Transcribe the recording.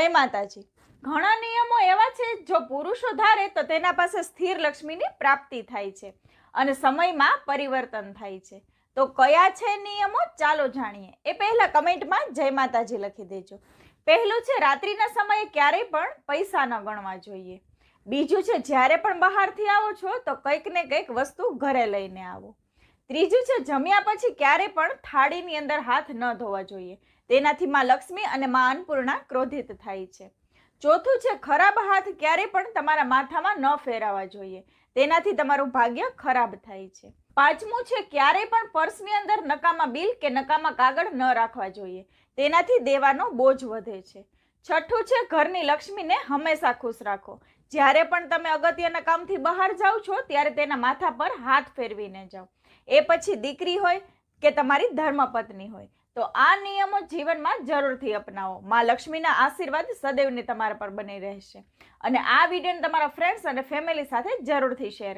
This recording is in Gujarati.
જય માતાજી. ઘણા નિયમો એવા છે, જો પુરુષો ધારે તો તેના પાસે સ્થિર લક્ષ્મીની પ્રાપ્તિ થાય છે અને સમયમાં પરિવર્તન થાય છે. તો કયા છે નિયમો? ચાલો જાણીએ. એ પહેલા કમેન્ટમાં જય માતાજી લખી દેજો. પહેલું છે, રાત્રિના સમયે ક્યારેય પણ પૈસા ન ગણવા જોઈએ. બીજું છે, જ્યારે પણ બહારથી આવો છો, તો કંઈક ને કંઈક વસ્તુ ઘરે લઈને આવો. ત્રીજું છે, જમ્યા પછી ક્યારે પણ થાળીની અંદર હાથ ન ધોવા જોઈએ. તેનાથી માં લક્ષ્મી અને માં અન્નપૂર્ણા ક્રોધિત થાય છે. ચોથું છે, ખરાબ હાથ ક્યારે પણ તમારા માથામાં ન ફેરવવા જોઈએ. તેનાથી તમારું ભાગ્ય ખરાબ થાય છે. પાંચમું છે, ક્યારે પણ પર્સની અંદર નકામા બિલ કે નકામા કાગળ ન રાખવા જોઈએ. તેનાથી દેવાનો બોજ વધે છે. છઠ્ઠું છે, ઘરની લક્ષ્મીને હંમેશા ખુશ રાખો. જ્યારે પણ તમે અગત્યના કામથી બહાર જાઓ છો, ત્યારે તેના માથા પર હાથ ફેરવીને જાઓ. એ પછી દીકરી હોય કે તમારી ધર્મપત્ની હોય. તો આ નિયમો જીવનમાં જરૂરથી અપનાવો. માં લક્ષ્મીના આશીર્વાદ સદૈવને તમારા પર બની રહેશે. અને આ વિડીયોને તમારા ફ્રેન્ડ્સ અને ફેમિલી સાથે જરૂરથી શેર